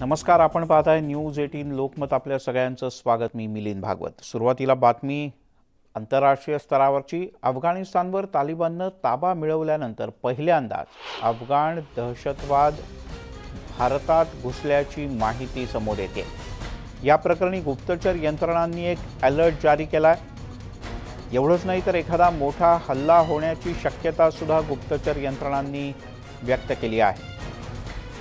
नमस्कार आपण पाहत आहे न्यूज एटीन लोकमत आपल्या सगळ्यांचं स्वागत. मी मिलिंद भागवत. सुरुवातीला बातमी आंतरराष्ट्रीय स्तरावरची. अफगाणिस्तानवर तालिबाननं ताबा मिळवल्यानंतर पहिल्यांदाच अफगाण दहशतवाद भारतात घुसल्याची माहिती समोर येते. या प्रकरणी गुप्तचर यंत्रणांनी एक अलर्ट जारी केला आहे एवढंच नाही तर एखादा मोठा हल्ला होण्याची शक्यता सुद्धा गुप्तचर यंत्रणांनी व्यक्त केली आहे.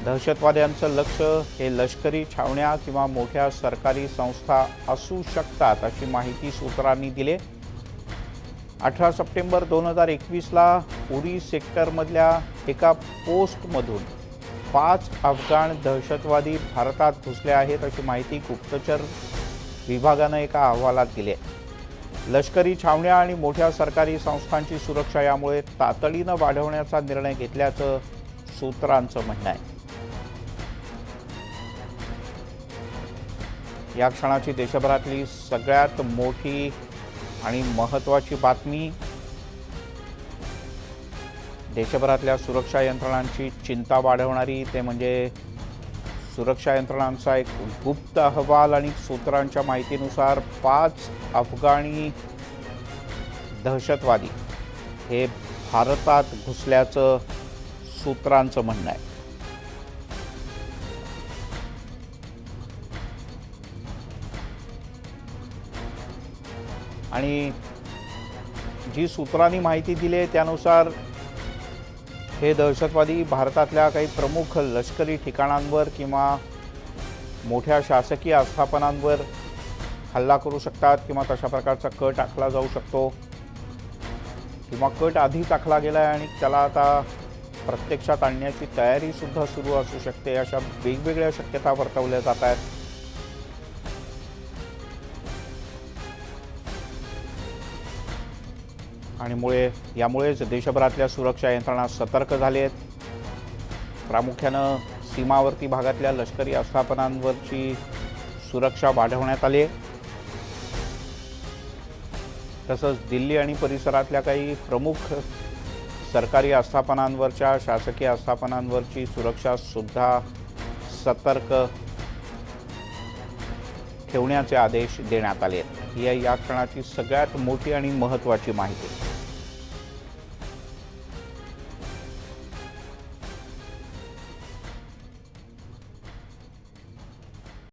दहशतवाद्यांचं लक्ष हे लष्करी छावण्या किंवा मोठ्या सरकारी संस्था असू शकतात अशी माहिती सूत्रांनी दिली. अठरा सप्टेंबर दोन हजार एकवीसला उरी सेक्टरमधल्या एका पोस्टमधून पाच अफगाण दहशतवादी भारतात घुसले आहेत अशी माहिती गुप्तचर विभागानं एका अहवालात दिली. आहे लष्करी छावण्या आणि मोठ्या सरकारी संस्थांची सुरक्षा यामुळे तातडीनं वाढवण्याचा निर्णय घेतल्याचं सूत्रांचं म्हणणं आहे. या क्षणाची देशभरातली सगळ्यात मोठी आणि महत्त्वाची बातमी देशभरातल्या सुरक्षा यंत्रणांची चिंता वाढवणारी ते म्हणजे सुरक्षा यंत्रणांचा एक गुप्त अहवाल आणि सूत्रांच्या माहितीनुसार पाच अफगाणी दहशतवादी हे भारतात घुसल्याचं सूत्रांचं म्हणणं आहे. आणि जी सूत्रांनी माहिती दिली आहे त्यानुसार हे दहशतवादी भारतातल्या काही प्रमुख लष्करी ठिकाणांवर किंवा मोठ्या शासकीय आस्थापनांवर हल्ला करू शकतात किंवा तशा प्रकारचा कट आखला जाऊ शकतो किंवा कट आधीच आखला गेला आहे आणि त्याला आता प्रत्यक्षात आणण्याची तयारीसुद्धा सुरू असू शकते अशा वेगवेगळ्या शक्यता वर्तवल्या जात आहेत. आणि मुळे यामुळेच देशभरातल्या सुरक्षा यंत्रणा सतर्क झाले आहेत. प्रामुख्यानं सीमावर्ती भागातल्या लष्करी आस्थापनांवरची सुरक्षा वाढवण्यात आली आहे. तसंच दिल्ली आणि परिसरातल्या काही प्रमुख सरकारी आस्थापनांवरच्या शासकीय आस्थापनांवरची सुरक्षासुद्धा सतर्क ठेवण्याचे आदेश देण्यात आले आहेत. ही या क्षणाची सगळ्यात मोठी आणि महत्त्वाची माहिती.